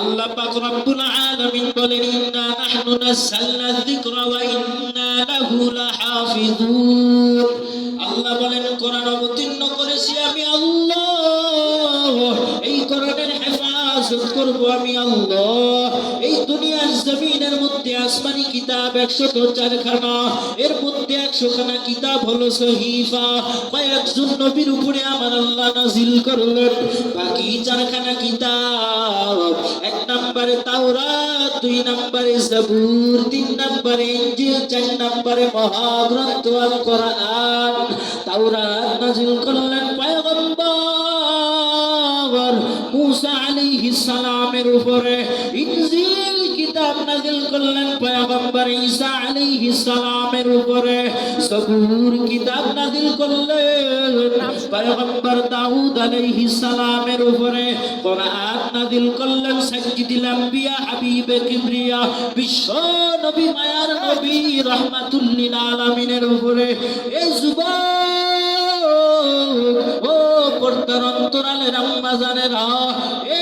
আল্লাহ পাক রব্বুল আলামিন বলেন, ইন্না নাহনু যিকরা ওয়া ইন্না লাহু লাহাফিযুন আল্লাহ বলেন, কোরআন অবতীর্ণ করেছি আমি আল্লাহ। এই কোরআনের হেফাজত করব আমি আল্লাহ। জমিনের মধ্যে আসমানি কিতাব একশত চারখানা। এর মধ্যে একশো খানা কিতাব হলো সহিফা। কয়েকজন নবীর উপরে আমার আল্লাহ নাজিল করলেন। বাকি চারখানা কিতাব, এক নম্বরে তাওরাত, দুই নম্বরে জাবুর, তিন নম্বরে ইনজিল, চার নম্বরে মহাগ্রন্থ আল কোরআন তাওরাত নাজিল করলেন পয়গম্বর মুসা আলাইহিস সালামের উপরে। করলেন পয়গম্বর ঈসা আলাইহিস সালামের উপরে সবুর কিতাব নাজিল করলেন। পয়গম্বর দাউদ আলাইহিস সালামের উপরে কোরআন নাজিল করলেন। সাজ্জিদুল আম্বিয়া হাবিবে কিবরিয়া, বিশ্ব নবী, মায়ার নবী, রাহমাতুল লিল আলামিনের উপরে। এই যুবক, ও পর্দার অন্তরালের আম্মাজানেরা এ চুল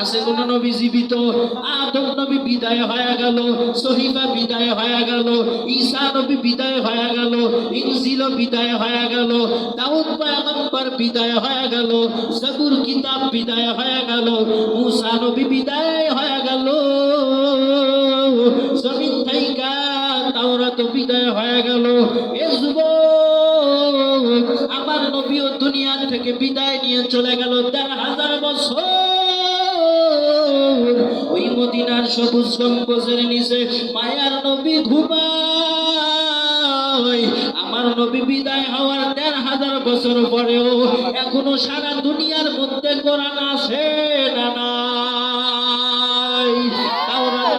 আছে কোন নবী জীবিত। আদম নবী বিদায় হয়ে গেল সহিফা বিদায় হয়ে গেল, ঈসা নবী বিদায় হয়ে গেল ইনজিল বিদায় হয়ে গেল, দাউদ পয়গম্বর বিদায় হয়ে গেল সবুর কিতাব বিদায় হয়ে গেল, মুসা নবী বিদায় হয়ে গেল। জমিন থাইকা তাওরাত বিদায় হয়ে গেল। এ যুবক, আমার নবীও দুনিয়া থেকে বিদায় নিয়ে চলে গেল দেড় হাজার বছর। মদিনার সবুজ গম্বুজের নিচে মায়ার নবী ঘুমায়। আমার নবী বিদায় হওয়ার দেড় হাজার বছর পরেও এখনও সারা দুনিয়ার মধ্যে কোরআন আছে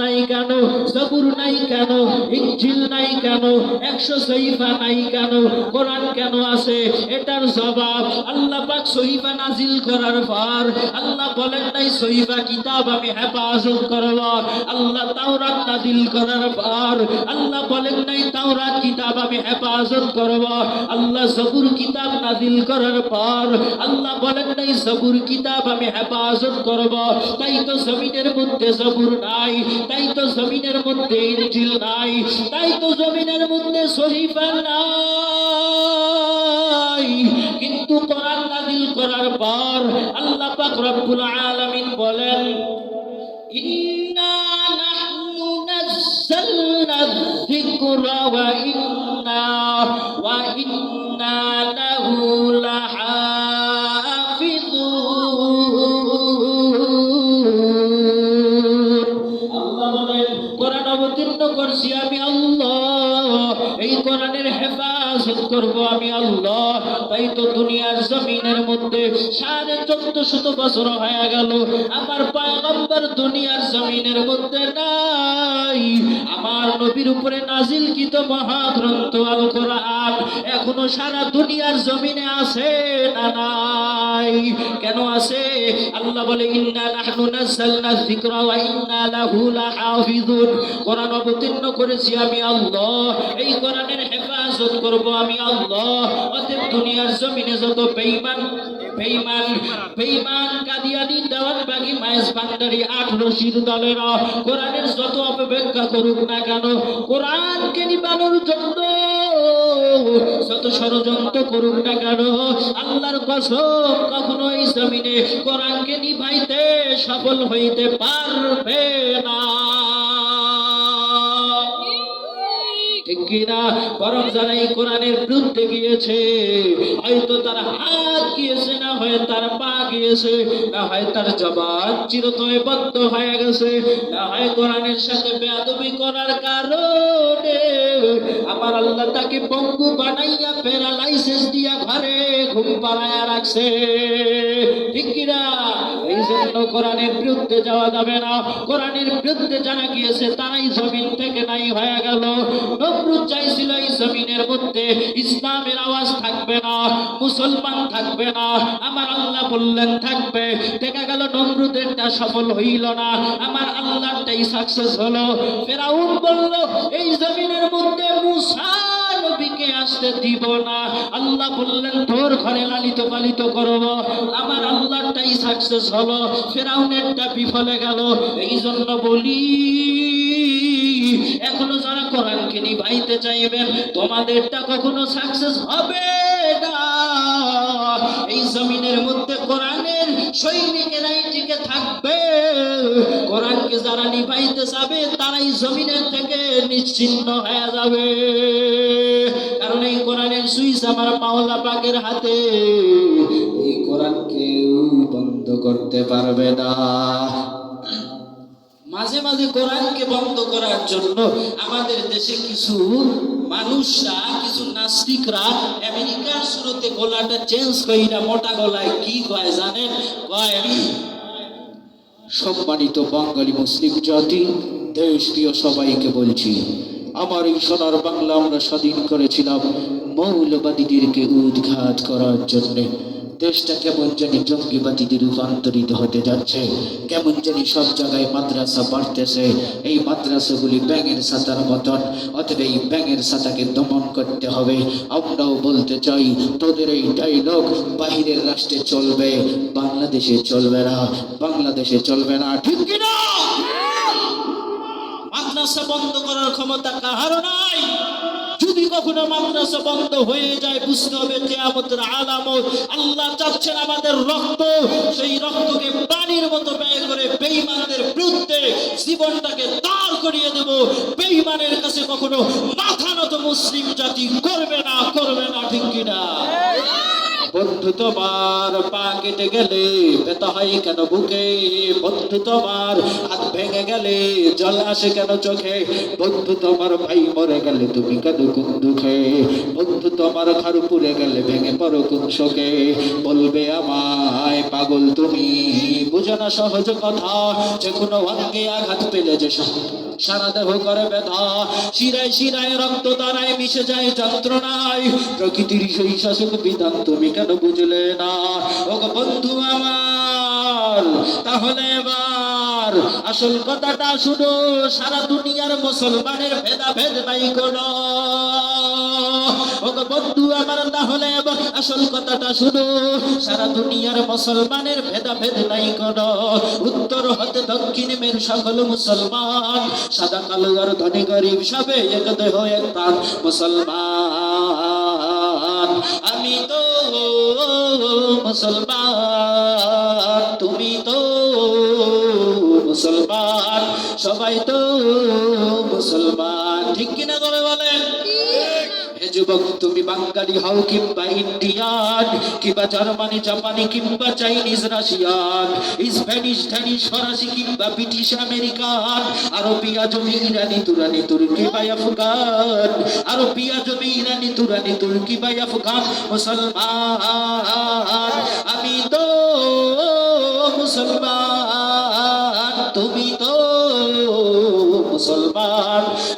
নাই কেন? জবুর নাই কেন? ইনজিল নাই কেন? একশো সহিফা নাই কেন? কোরআন কেন আছে? এটার জবাব আল্লাহ পাক সহিফা নাজিল করার পর আল্লাহ বলেন নাই সহিফা কিতাব আমি হেফাজত করব। আল্লাহ তাওরাত নাজিল করার পর আল্লাহ বলেন, নাই, তাওরাত কিতাব আমি হেফাজত করব। আল্লাহ জবুর কিতাব নাজিল করার পর আল্লাহ বলেন, নাই, জবুর কিতাব আমি হেফাজত করব। তাই তো জমিনের মধ্যে জবুর নাই, তাই তো জমিনের মধ্যে ইনজিল নাই, তাই তো জমিনের মধ্যে সহিফা নাই। করার পর আল্লাহ পাক রব্বুল আলামিন বলেন, ইন্না নাহনু নাযালনা যিকরা ওয়া ইন্না ওয়া ইন্না লাহু করছি আমি আল্লাহ, এই কোরআনের হেফাজত করব আমি আল্লাহ। তাই তো দুনিয়ার জমিনের মধ্যে সাড়ে চোদ্দ শত বছর হয়ে গেল। আমার পয়গম্বর দুনিয়ার জমিনের মধ্যে নাই। আমার নবীর উপরে নাজিল কিত মহাগ্রন্থ আল কোরআন এখনও সারা দুনিয়ার জমিনে আছে না নাই? কেন আছে? আল্লাহ বলে, ইন্না নাহনু নাযালনা যিকরা ওয়া ইন্না লাহু লাহাফিজুন। কোরআন অবতীর্ণ করেছি আমি আল্লাহ। এই কোরআনের হেফাজত করব আমি আল্লাহ। অতএব দুনিয়ার জমিনে যত বেঈমান বেঈমান বেঈমান কাদিয়ানি দেওয়ানবাগি মায়েস বান্দারি আট রশির দলেরা। কোরআনের যত অপব্যাখ্যা করুক না কেন, কোরআনকে নিবানোর জন্য যত ষড়যন্ত্র করুক না কেন, আল্লাহর কসম কখনো এই জমিনে কোরআনকে নিভাইতে সফল হইতে পারবে না। কিনা, বরং যারা এই কোরআনের বিরুদ্ধে গিয়েছে, হয়তো তার হাত গিয়েছে, না হয় তার পা গিয়েছে, না হয় তার জবান চিরতয় বন্ধ হয়ে গেছে, না হয় কোরআনের সাথে বেয়াদবি করার কারণে আমার আল্লাহ তাকে পঙ্গু বানাইয়া ফেরা প্যারালাইসিস দিয়া ঘরে ঘুম পাড়াইয়া রাখছে। ঠিক কিনা? এই জন্য কোরআনের বিরুদ্ধে যাওয়া যাবে না। কোরআনের বিরুদ্ধে যারা গিয়েছে, তারাই জমিন থেকে নাই হয়ে গেল। চাইছিল এই জমিনের মধ্যে ইসলামের আওয়াজ থাকবে না, মুসলমান থাকবে না। আমার আল্লাহ বললেন, থাকবে। দেখা গেল সফল হইল না। আমার আল্লাহটাই সাকসেস হলো। ফেরাউন বলল, এই জমিনের মধ্যে আসতে দিব না আল্লাহ বললেন, তোর ঘরে লালিত পালিত করব। আমার আল্লাহটাই সাকসেস হলো। ফেরাউনেরটা বিফলে গেল। এই জন্য বলি, এখনও যারা কোরআনকে নিভাইতে চাইবেন, তোমাদেরটা কখনো সাকসেস হবে না। এই জমিনের মধ্যে কোরআনের সৈনিকেরাই টিকে থাকবে। কোরআনকে যারা নিভাইতে যাবে, তারাই জমিনের থেকে নিশ্চিন্ন হয়ে যাবে। আমার মাওলা পাকের হাতে, এই কোরআন কেউ বন্ধ করতে পারবে না। মাঝে মাঝে কোরআনকে বন্ধ করার জন্য আমাদের দেশে কিছু মানুষরা, কিছু নাস্তিকরা আমেরিকার শুরুতে গলাটা চেঞ্জ কইরা মোটা গলায় কি কয় জানেন? কয় সম্মানিত বাঙালি মুসলিম জাতি, দেশ প্রিয় সবাইকে বলছি, আমার এই সোনার বাংলা আমরা স্বাধীন করেছিলাম। মৌলবাদীদেরকে উদ্ঘাত করার জন্যে দেশটা কেমন জানি জঙ্গিবাদীতে রূপান্তরিত হতে যাচ্ছে, কেমন জানি সব জায়গায় মাদ্রাসা বাড়তেছে, এই মাদ্রাসাগুলি ব্যাঙের সাতার মতন, অতএব এই ব্যাঙের সাতাকে দমন করতে হবে। আমরাও বলতে চাই, তোদের এই ডাইলগ বাহিরের রাষ্ট্রে চলবে, বাংলাদেশে চলবে না, বাংলাদেশে চলবে না, ঠিক কিনা মাদ্রাসা বন্ধ করার ক্ষমতা কাহারও নাই। কখনো মাদ্রাসা বন্ধ হয়ে যায় বুঝতে হবে কেয়ামতের আলামত। আল্লাহ চাচ্ছেন আমাদের রক্ত, সেই রক্তকে পানির মতো ব্যয় করে বেঈমানদের বিরুদ্ধে জীবনটাকে দাঁড় করিয়ে দেব। বেঈমানের কাছে কখনো মাথা নত মুসলিম জাতি করবে না করবে না, ঠিক কিনা? বন্ধু তোমার পা কেটে গেলে ব্যথা হয় কেন বুকে? বন্ধু তোমার হাত ভেঙে গেলে, জল আসে কেন চোখে? বন্ধু তোমার ভাই মরে গেলে তুমি কেন কোন দুঃখে? বন্ধু তোমার ঘর পুড়ে গেলে ভেঙে পড়ো কোন শোকে? বলবে আমায়, পাগল তুমি। বুঝো না সহজ কথা, যে কোনো অঙ্গে আঘাত পেলে যে সারা দেহ করে ব্যথা। শিরায় শিরায় রক্ত তারায় মিশে যায় যন্ত্রণায়। প্রকৃতির সেই শাসক বিধান তুমি কেন বুঝলে না? ও বন্ধু আমার, তাহলে এবার আসল কথাটা শুনো, সারা দুনিয়ার মুসলমানের ভেদা ভেদ নাই কোনো। বন্ধু আমার, তাহলে আসল কথাটা শুনো, সারা দুনিয়ার মুসলমানের ভেদা ভেদ নাই কোনো। উত্তর হতে দক্ষিণ মের সকল মুসলমান, সাদা কালো আর ধনী গরিব সবে এক দেহ, এক প্রাণ মুসলমান। আমি তো মুসলমান। সবাই তো মুসলমান। ঠিক কিনা করে বলেন? হে যুবক তুমি বাঙালি হও কিংবা ইন্ডিয়ান কিংবা জার্মানি জাপানি কিংবা চাইনিজ রাশিয়ান স্প্যানিশ ফরাসি কিংবা ব্রিটিশ আমেরিকান আরও পিয়াজমি ইরানি তুরানি তুর্কি বা আফগান আরও পিয়াজমি ইরানি তুরানি তুর্কি বা আফগান মুসলমান। আমি তো মুসলমান।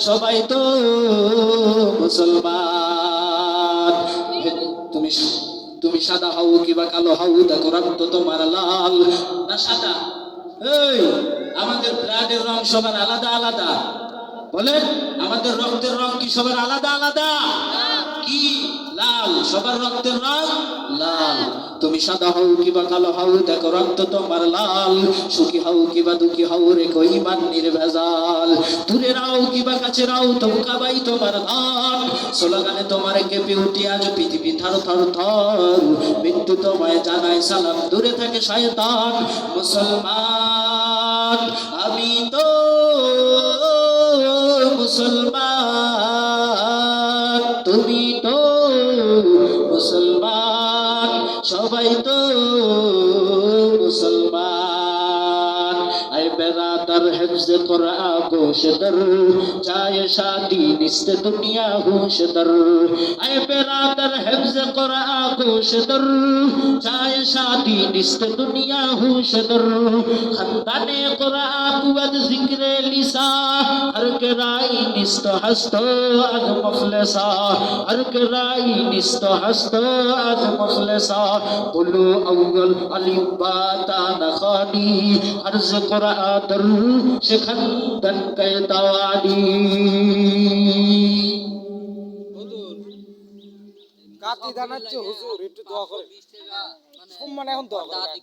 সবাই তো মুসলমান। তুমি তুমি সাদা হও কিবা কালো হও, দেখো রক্ত তোমার লাল। না, সাদা? এই, আমাদের ব্লাডের রং সবার আলাদা আলাদা। বলেন, আমাদের রক্তের রং কি সবার আলাদা আলাদা? কি? লাল, সবার রং লাল। তুমি সাদা হও কিবা কালো হও, দেখো রক্ত তোমার লাল। সুখী হও কিবা দুঃখী হও রেখো ইমান নির্ভেজাল দূরে রাও কিবা কাছে রাও তবু কাবাই তোমার ধান স্লোগানে তোমার কেঁপে উঠি আজ পৃথিবী থার থার থার। মৃত্যু তোমায় জানায় সালাম, দূরে থাকে শয়তান। মুসলমান در ہوش در چاہے شادی نست دنیا ہوش در اے برادر حفظ قرآن گوش در چاہے شادی نست دنیا ہوش در خندان قرآن قوت ذکر لسا ہر کرائی نست ہستو از مفلسا ہر کرائی نست ہستو از مفلسا قلو اول علیم باتا نخانی حرز قرآن در شکندن کے توانی কাতি জানাচ্ছে হুজুর একটু দোয়া করে সম্মান এখন দোয়া করে